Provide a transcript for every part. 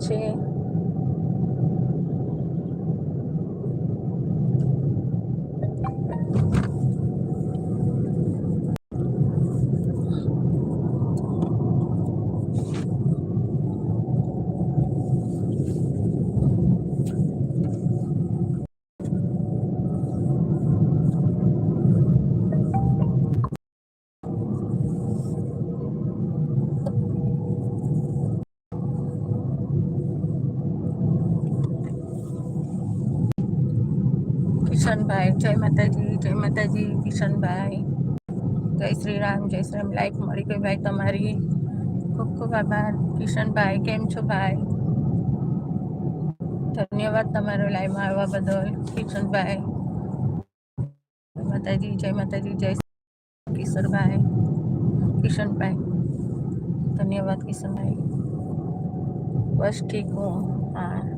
છે કિશનભાઈ જય માતાજી જય માતાજી, કિશનભાઈ. જય શ્રી રામ જય શ્રી રામ લાઈક મળી ગઈ ભાઈ તમારી. ખૂબ ખૂબ આભાર. કિશનભાઈ, કેમ છો ભાઈ? ધન્યવાદ તમારો લાઈવમાં આવવા બદલ. કિશનભાઈ માતાજી, જય માતાજી, જય શ્રી કિશોરભાઈ કિશનભાઈ, ધન્યવાદ કિશનભાઈ. બસ ઠીક હું. હા.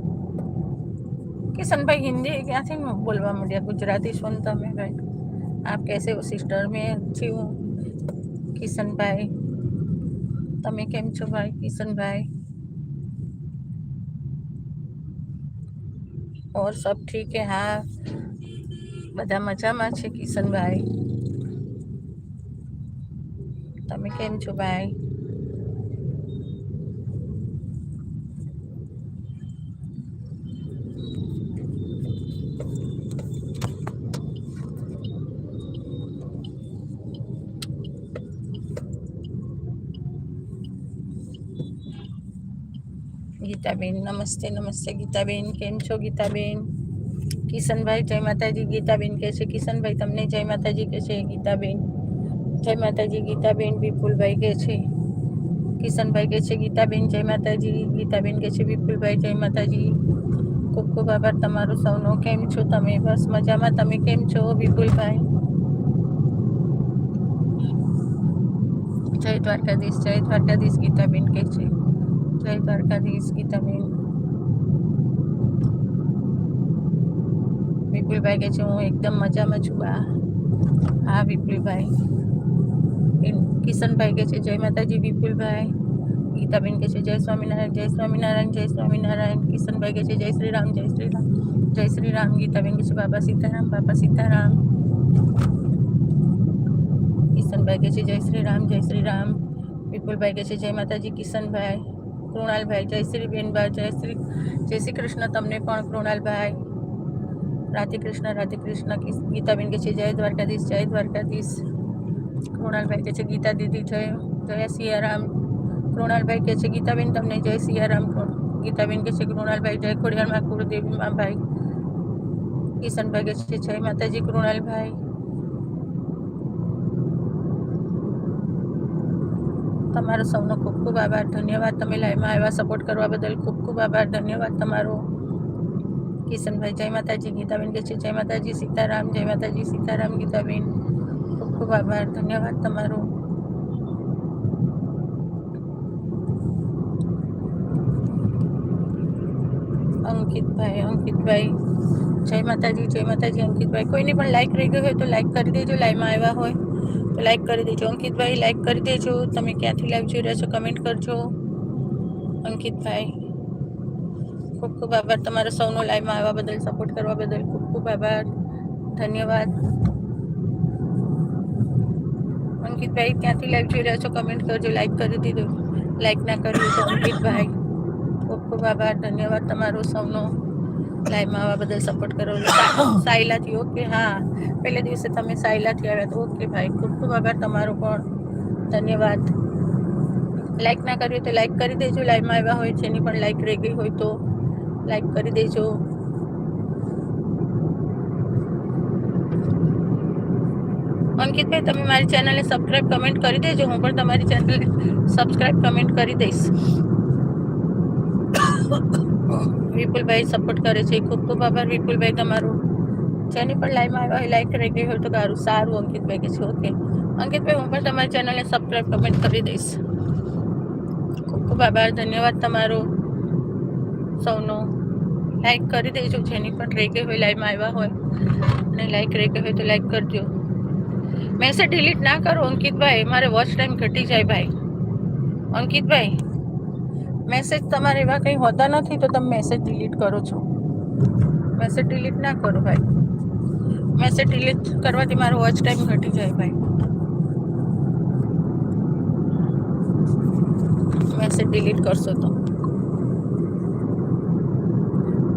कि भाई हिंदी क्या थी बोलवा मीडिया गुजराती सुनता मैं भाई आप कैसे हो सिस्टर में अच्छी हूँ। किशन भाई, तमें केम छो भाई? किशन भाई। और सब ठीक है? हाँ। बदा मज़ा में किशन भाई। तमें केम छो भाई? ગીતાબેન નમસ્તે નમસ્તે ગીતાબેન કેમ છો ગીતાબેન કિશનભાઈ, જય માતાજી ગીતાબેન કહે છે. કિશનભાઈ, તમને જય માતાજી કહે છે ગીતાબેન જય માતાજી ગીતાબેન વિપુલભાઈ કહે છે. કિશનભાઈ કહે છે ગીતાબેન જય માતાજી ગીતાબેન કહે છે, વિપુલભાઈ, જય માતાજી. ખૂબ ખૂબ આભાર તમારો સૌનો. કેમ છો તમે? બસ મજામાં. તમે કેમ છો વિપુલભાઈ? જય દ્વારકાધીશ જય દ્વારકાધીશ ગીતાબેન કહે છે. જય દ્વારકાધીશ ગીતાબેન વિપુલભાઈ કહે છે હું એકદમ મજામાં છું બા હા વિપુલભાઈ કિશનભાઈ કે છે જય માતાજી વિપુલભાઈ ગીતાબેન કહે છે જય સ્વામિનારાયણ જય સ્વામિનારાયણ જય સ્વામિનારાયણ કિશનભાઈ કે છે જય શ્રી રામ જય શ્રી રામ જય શ્રી રામ ગીતાબેન કહે છે બાબા સીતારામ બાબા સીતારામ કિશનભાઈ કે છે જય શ્રી રામ જય શ્રી રામ વિપુલભાઈ કે છે જય માતાજી કિશનભાઈ કૃણાલભાઈ, જય શ્રી બેનભાઈ જય શ્રી જય શ્રી કૃષ્ણ. તમને પણ કૃણાલભાઈ, રાધે કૃષ્ણ રાધે કૃષ્ણ ગીતાબેન કે છે, જય દ્વારકાધીશ જય દ્વારકાધીશ. કૃણાલભાઈ કે છે, ગીતા દીદી, જય જય સિયારામ. કૃણાલભાઈ કે છે, ગીતાબેન, તમને જય સિયારામ. ગીતાબેન કે છે, કૃણાલભાઈ, જય ખોડિયારમાં કુળદેવી માં ભાઈ કિશનભાઈ કે છે, જય માતાજી, કૃણાલભાઈ. તમારો સૌનો ખૂબ ખૂબ આભાર. ધન્યવાદ તમે લાઈવમાં આવ્યા સપોર્ટ કરવા બદલ ખૂબ ખૂબ આભાર. ધન્યવાદ તમારો. કિશનભાઈ, જય માતાજી. ગીતાબેન કે છે, જય માતાજી સીતારામ, જય માતાજી સીતારામ, ગીતાબેન. ખૂબ ખૂબ આભાર. ધન્યવાદ તમારો. અંકિતભાઈ અંકિતભાઈ, જય માતાજી જય માતાજી. અંકિતભાઈ, કોઈની પણ લાઈક રહી ગઈ હોય તો લાઈક કરી દેજો. લાઈવમાં આવ્યા હોય. લાઈક કરી દેજો. અંકિતભાઈ લાઈક કરી દેજો. તમે ક્યાંથી લાઈવ જોઈ રહ્યા છો કમેન્ટ કરજો. અંકિતભાઈ, ખૂબ ખૂબ આભાર. તમારો સૌનો લાઈવમાં આવવા બદલ સપોર્ટ કરવા બદલ ખૂબ ખૂબ આભાર. ધન્યવાદ. અંકિતભાઈ, ક્યાંથી લાઈવ જોઈ રહ્યા છો કમેન્ટ કરજો. લાઈક કરી દીધું. લાઈક ના કર્યું તો અંકિતભાઈ. ખૂબ ખૂબ આભાર. ધન્યવાદ તમારો સૌનો. લાઈવમાં આવવા બદલ સપોર્ટ કરો. સાયલાથી ઓકે હા. પહેલા દિવસે તમે સાયલાથી આવ્યા તો ઓકે ભાઈ. ખૂબ ખૂબ આભાર તમારો પણ. ધન્યવાદ. લાઈક ના કર્યું તો લાઈક કરી દેજો. લાઈવમાં આવ્યા હોય છે એની પણ લાઈક રહી ગઈ હોય તો લાઈક કરી દેજો. અંકિતભાઈ, તમે મારી ચેનલને સબસ્ક્રાઇબ કમેન્ટ કરી દેજો. હું પણ તમારી ચેનલને સબસ્ક્રાઇબ કમેન્ટ કરી દઈશ. વિપુલભાઈ સપોર્ટ કરે છે. ખૂબ ખૂબ આભાર વિપુલભાઈ તમારો. જેની પણ લાઈવમાં આવ્યા હોય લાઈક કરી ગઈ હોય તો સારું સારું અંકિતભાઈ કે છે. ઓકે અંકિતભાઈ, હું પણ તમારી ચેનલને સબસ્ક્રાઈબ કમેન્ટ કરી દઈશ. ખૂબ ખૂબ આભાર. ધન્યવાદ તમારો. સૌનો. લાઈક કરી દેજો. જેની પણ રહી ગઈ હોય લાઈવમાં આવ્યા હોય, અને લાઈક રહી ગઈ હોય તો લાઈક કરજો. મેસેજ ડિલીટ ના કરો અંકિતભાઈ. મારે વોચ ટાઈમ ઘટી જાય ભાઈ. અંકિતભાઈ મેસેજ તમારે એવા કંઈ હોતા નથી તો તમે મેસેજ ડિલીટ કરો છો. મેસેજ ડિલીટ ના કરો ભાઈ. મેસેજ ડિલીટ કરવાથી મારો વોચ ટાઈમ ઘટી જાય ભાઈ. મેસેજ ડિલીટ કરશો તો.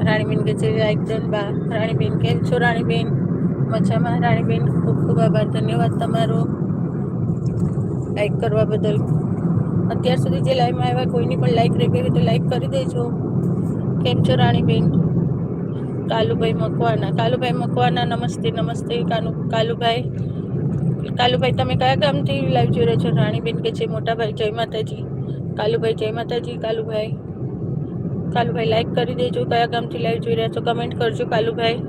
રાણીબેન કે છે લાઈક બા. રાણીબેન કેમ છો, રાણીબેન? મજામાં? રાણીબેન, ખૂબ ખૂબ આભાર. ધન્યવાદ તમારો. લાઈક કરવા બદલ. અત્યાર સુધી જે લાઈવમાં આવ્યા, કોઈની પણ લાઈક રહી ગઈ તો લાઈક કરી દેજો. કેમ છો રાણીબેન? કાલુભાઈ મકવાના કાલુભાઈ મકવાના નમસ્તે નમસ્તે, કાનુ, કાલુભાઈ. કાલુભાઈ, તમે કયા ગામથી લાઈવ જોઈ રહ્યા છો? રાણીબેન કે છે મોટાભાઈ જય માતાજી. કાલુભાઈ, જય માતાજી, કાલુભાઈ. કાલુભાઈ લાઈક કરી દેજો. કયા ગામથી લાઈવ જોઈ રહ્યા છો? કમેન્ટ કરજો, કાલુભાઈ.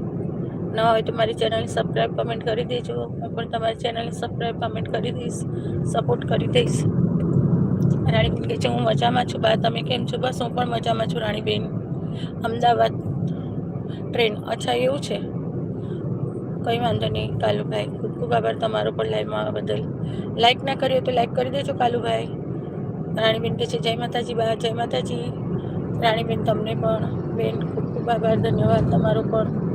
ન હોય તો મારી ચેનલને સબસ્ક્રાઈબ કમેન્ટ કરી દેજો. હું પણ તમારી ચેનલને સબસ્ક્રાઈબ કમેન્ટ કરી દઈશ. સપોર્ટ કરી દઈશ. રાણીબેન કે છે, હું મજામાં છું બા, તમે કેમ છો? બસ, હું પણ મજામાં છું, રાણીબેન. અમદાવાદ ટ્રેન. અચ્છા, એવું છે? કંઈ વાંધો નહીં, કાલુભાઈ, ખૂબ ખૂબ આભાર તમારો પણ લાઈવમાં આવવા બદલ. લાઈક ના કર્યો તો લાઈક કરી દેજો, કાલુભાઈ. રાણીબેન કે છે, જય માતાજી બા, જય માતાજી. રાણીબેન, તમને પણ, બેન, ખૂબ ખૂબ આભાર, ધન્યવાદ તમારો પણ.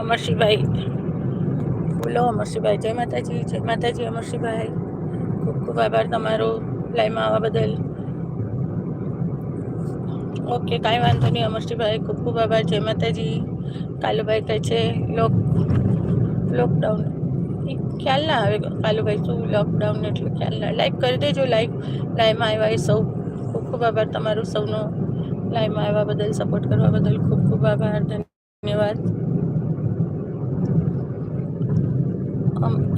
અમરસિંહભાઈ બોલો અમરસિંહભાઈ. જય માતાજી જય માતાજી અમરસિંહભાઈ. ખૂબ ખૂબ આભાર તમારો લાઈમાં આવવા બદલ. ઓકે કાંઈ વાંધો નહીં અમરસિંહભાઈ. ખૂબ ખૂબ આભાર. જય માતાજી. કાલુભાઈ કહે છે લોક લોકડાઉન એ ખ્યાલ ના આવે કાલુભાઈ, શું લોકડાઉન એટલે ખ્યાલ ના લાઈક કરી દેજો લાઈક લાઈવમાં આવ્યા એ સૌ. ખૂબ ખૂબ આભાર તમારો સૌનો. લાઈવમાં આવ્યા બદલ સપોર્ટ કરવા બદલ ખૂબ ખૂબ આભાર. ધન્યવાદ.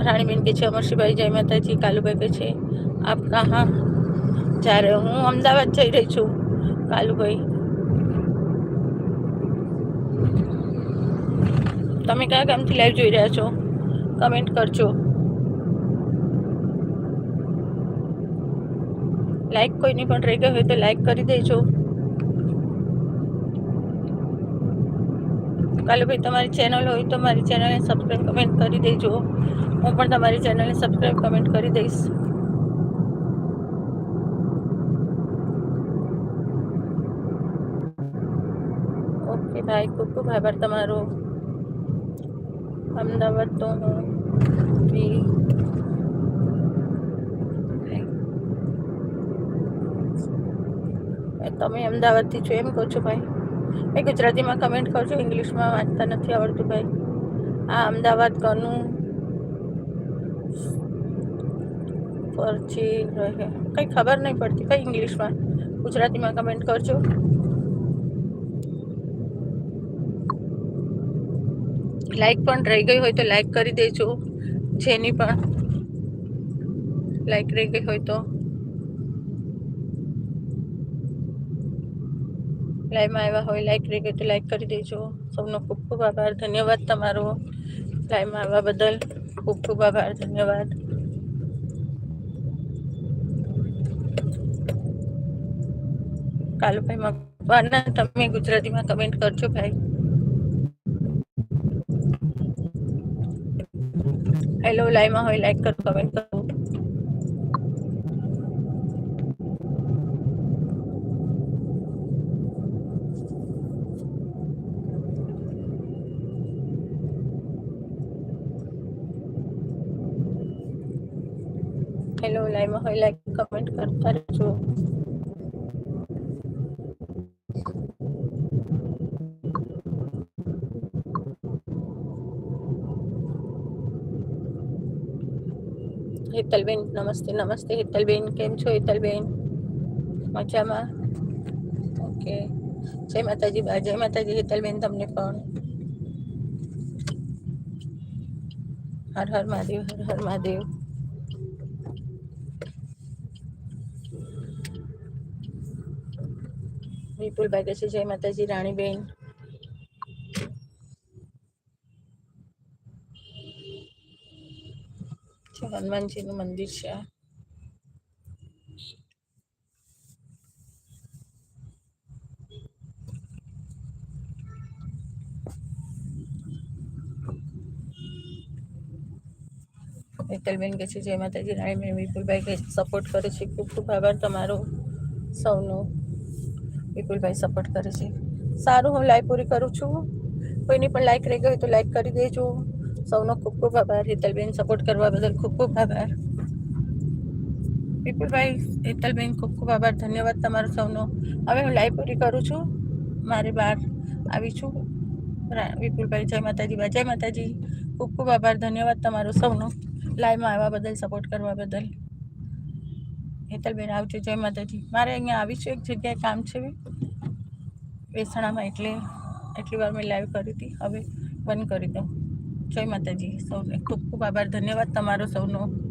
રાણીબેન કે છે, અમરસિંહભાઈ જય માતાજી, કાલુભાઈ કે છે, આપ કહા? જ્યારે હું અમદાવાદ જઈ રહી છું, કાલુભાઈ. તમે કયા ગામથી લાઈવ જોઈ રહ્યા છો? કમેન્ટ કરજો. લાઈક કોઈની પણ રહી ગઈ હોય તો લાઈક કરી દેજો. કાલુભાઈ તમારી ચેનલ હોય તો મારી ચેનલને સબસ્ક્રાઈબ કમેન્ટ કરી દેજો. હું પણ તમારી ચેનલને સબસ્ક્રાઈબ કમેન્ટ કરી દઈશ. ઓકે ભાઈ, ખૂબ ખૂબ આભાર તમારો. અમદાવાદ તો હું તમે અમદાવાદથી છો એમ કહો છો ભાઈ? એ ગુજરાતીમાં કમેન્ટ કરજો, ઇંગ્લિશમાં વાંચતા નથી આવડતું ભાઈ. આ અમદાવાદ ઘરનું પરથી રહે. કંઈ ખબર નહીં પડતી કંઈ ઇંગ્લિશમાં. ગુજરાતીમાં કમેન્ટ કરજો. લાઈક પણ રહી ગઈ હોય તો લાઈક કરી દેજો. જેની પણ લાઈક રહી ગઈ હોય તો. લાઈવમાં આવ્યા હોય લાઈક ગઈ તો લાઈક કરી દેજો. સૌનો ખૂબ ખૂબ આભાર, ધન્યવાદ તમારો. લાઈવમાં આવવા બદલ ખૂબ ખૂબ આભાર, ધન્યવાદ. કાલુભાઈ મકવાના, તમે ગુજરાતીમાં કમેન્ટ કરજો ભાઈ. હેલો લાઈવમાં હોય લાઈક કરો કમેન્ટ કરો. હેલો હોય લાઈક કમેન્ટ કરતા રહેજો. હિતલબેન, નમસ્તે નમસ્તે. હિતલબેન, કેમ છો હિતલબેન? મજામાં? ઓકે. જય માતાજી, બા, જય માતાજી, હિતલબેન, તમને પણ હર હર મહાદેવ, હર હર મહાદેવ. વિપુલભાઈ કહે છે, જય માતાજી, રાણીબેન. હનુમાનજીનું મંદિર છે મિત્તલબેન કહે છે, જય માતાજી, રાણીબેન. વિપુલભાઈ કે સપોર્ટ કરે છે. ખૂબ ખૂબ આભાર તમારો સૌનો. વિપુલભાઈ સપોર્ટ કરે છે. સારું, હું લાઈવ પૂરી કરું છું. કોઈની પણ લાઈક રહી ગઈ તો લાઈક કરી દેજો. સૌનો ખૂબ ખૂબ આભાર, હેતલબેન સપોર્ટ કરવા બદલ ખૂબ ખૂબ આભાર. વિપુલભાઈ, હેતલબેન, ખૂબ ખૂબ આભાર. ધન્યવાદ તમારો સૌનો. હવે હું લાઈવ પૂરી કરું છું. મારે બહાર આવી છું. વિપુલભાઈ, જય માતાજી જય માતાજી. ખૂબ ખૂબ આભાર, ધન્યવાદ તમારો સૌનો. લાઈવમાં આવવા બદલ સપોર્ટ કરવા બદલ. હેતલબેન આવજો, જય માતાજી. મારે અહીંયા આવીશું એક જગ્યાએ કામ છે વેસણામાં એટલે, એટલી વાર મેં લાઈવ કરી હતી. હવે બંધ કરી દઉં. જય માતાજી સૌને. ખૂબ ખૂબ આભાર. ધન્યવાદ તમારો સૌનો.